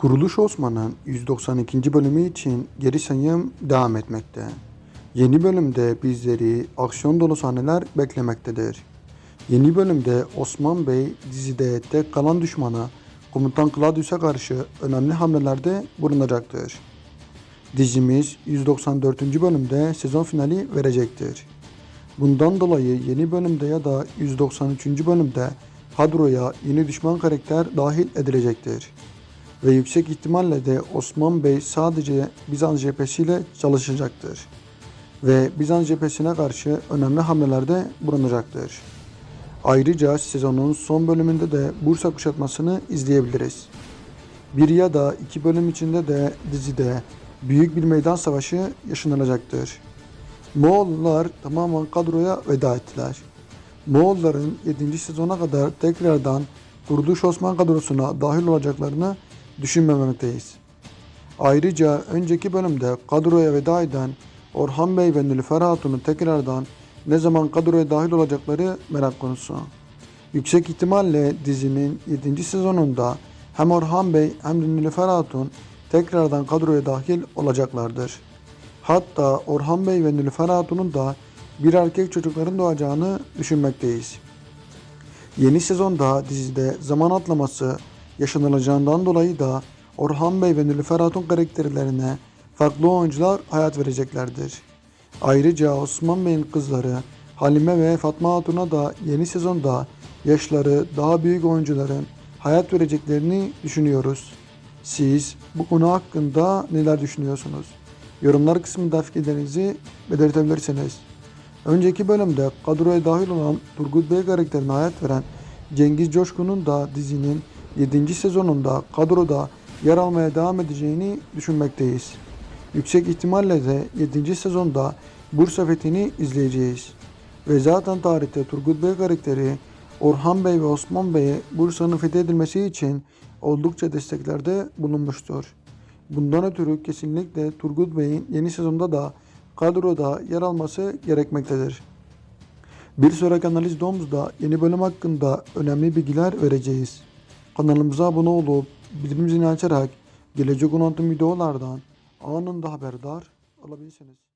Kuruluş Osman'ın 192. bölümü için geri sayım devam etmekte. Yeni bölümde bizleri aksiyon dolu sahneler beklemektedir. Yeni bölümde Osman Bey dizide tek kalan düşmanı Komutan Claudius'a karşı önemli hamlelerde bulunacaktır. Dizimiz 194. bölümde sezon finali verecektir. Bundan dolayı yeni bölümde ya da 193. bölümde kadroya yeni düşman karakter dahil edilecektir. Ve yüksek ihtimalle de Osman Bey sadece Bizans cephesiyle çalışacaktır. Ve Bizans cephesine karşı önemli hamlelerde bulunacaktır. Ayrıca sezonun son bölümünde de Bursa kuşatmasını izleyebiliriz. Bir ya da iki bölüm içinde de dizide büyük bir meydan savaşı yaşanılacaktır. Moğollar tamamen kadroya veda ettiler. Moğolların 7. sezona kadar tekrardan Kuruluş Osman kadrosuna dahil olacaklarını düşünmemekteyiz. Ayrıca önceki bölümde kadroya veda eden Orhan Bey ve Nilüfer Hatun'un tekrardan ne zaman kadroya dahil olacakları merak konusu. Yüksek ihtimalle dizinin 7. sezonunda hem Orhan Bey hem de Nilüfer Hatun tekrardan kadroya dahil olacaklardır. Hatta Orhan Bey ve Nilüfer Hatun'un da bir erkek çocukların doğacağını düşünmekteyiz. Yeni sezonda dizide zaman atlaması yaşanılacağından dolayı da Orhan Bey ve Nilüfer Hatun karakterlerine farklı oyuncular hayat vereceklerdir. Ayrıca Osman Bey'in kızları Halime ve Fatma Hatun'a da yeni sezonda yaşları daha büyük oyuncuların hayat vereceklerini düşünüyoruz. Siz bu konu hakkında neler düşünüyorsunuz? Yorumlar kısmında fikirlerinizi belirtebilirsiniz. Önceki bölümde kadroya dahil olan Turgut Bey karakterine hayat veren Cengiz Coşkun'un da dizinin 7. sezonunda kadroda yer almaya devam edeceğini düşünmekteyiz. Yüksek ihtimalle de 7. sezonda Bursa fethini izleyeceğiz. Ve zaten tarihte Turgut Bey karakteri Orhan Bey ve Osman Bey'e Bursa'nın fethedilmesi için oldukça desteklerde bulunmuştur. Bundan ötürü kesinlikle Turgut Bey'in yeni sezonda da kadroda yer alması gerekmektedir. Bir sonraki analiz videomuzda yeni bölüm hakkında önemli bilgiler vereceğiz. Kanalımıza abone olup bildirim zilini açarak gelecek olan tüm videolardan anında haberdar olabilirsiniz.